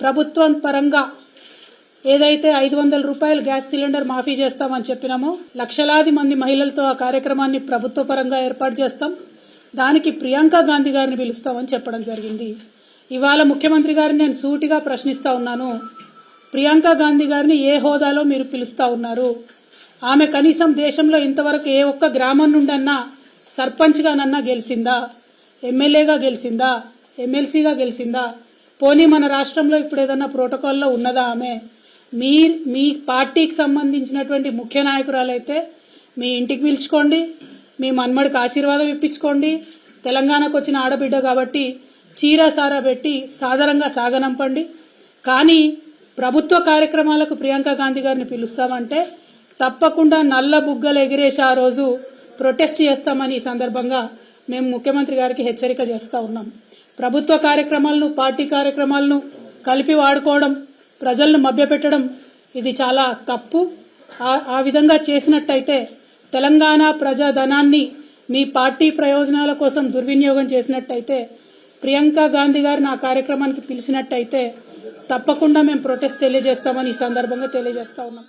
ప్రభుత్వం పరంగా ఏదైతే ఐదు వందల రూపాయలు గ్యాస్ సిలిండర్ మాఫీ చేస్తామని చెప్పినామో లక్షలాది మంది మహిళలతో ఆ కార్యక్రమాన్ని ప్రభుత్వ పరంగా ఏర్పాటు చేస్తాం. దానికి ప్రియాంక గాంధీ గారిని పిలుస్తామని చెప్పడం జరిగింది. ఇవాళ ముఖ్యమంత్రి గారిని నేను సూటిగా ప్రశ్నిస్తా ఉన్నాను. ప్రియాంక గాంధీ గారిని ఏ హోదాలో మీరు పిలుస్తా ఉన్నారు? ఆమె కనీసం దేశంలో ఇంతవరకు ఏ ఒక్క గ్రామం నుండన్నా సర్పంచ్గానన్నా గెలిచిందా ఎమ్మెల్యేగా గెలిచిందా ఎమ్మెల్సీగా గెలిచిందా పోనీ మన రాష్ట్రంలో ఇప్పుడు ఏదన్నా ప్రోటోకాల్లో ఉన్నదా ఆమె? మీ మీ పార్టీకి సంబంధించినటువంటి ముఖ్య నాయకురాలైతే మీ ఇంటికి పిలుచుకోండి మీ మన్మడికి ఆశీర్వాదం ఇప్పించుకోండి. తెలంగాణకు వచ్చిన ఆడబిడ్డ కాబట్టి చీర సారా పెట్టి సాధారణంగా సాగనంపండి. కానీ ప్రభుత్వ కార్యక్రమాలకు ప్రియాంక గాంధీ గారిని పిలుస్తామంటే తప్పకుండా నల్ల బుగ్గలు ఎగిరేసి ఆ రోజు ప్రొటెస్ట్ చేస్తామని ఈ సందర్భంగా మేము ముఖ్యమంత్రి గారికి హెచ్చరిక చేస్తూ ఉన్నాం. ప్రభుత్వ కార్యక్రమాలను పార్టీ కార్యక్రమాలను కలిపి వాడుకోవడం ప్రజలను మభ్యపెట్టడం ఇది చాలా తప్పు. ఆ- విధంగా చేసినట్టయితే తెలంగాణ ప్రజాధనాన్ని మీ పార్టీ ప్రయోజనాల కోసం దుర్వినియోగం చేసినట్టయితే ప్రియాంక గాంధీ గారు నా కార్యక్రమానికి పిలిచినట్టయితే తప్పకుండా మేము ప్రొటెస్ట్ తెలియజేస్తామని ఈ సందర్భంగా తెలియజేస్తా ఉన్నాం.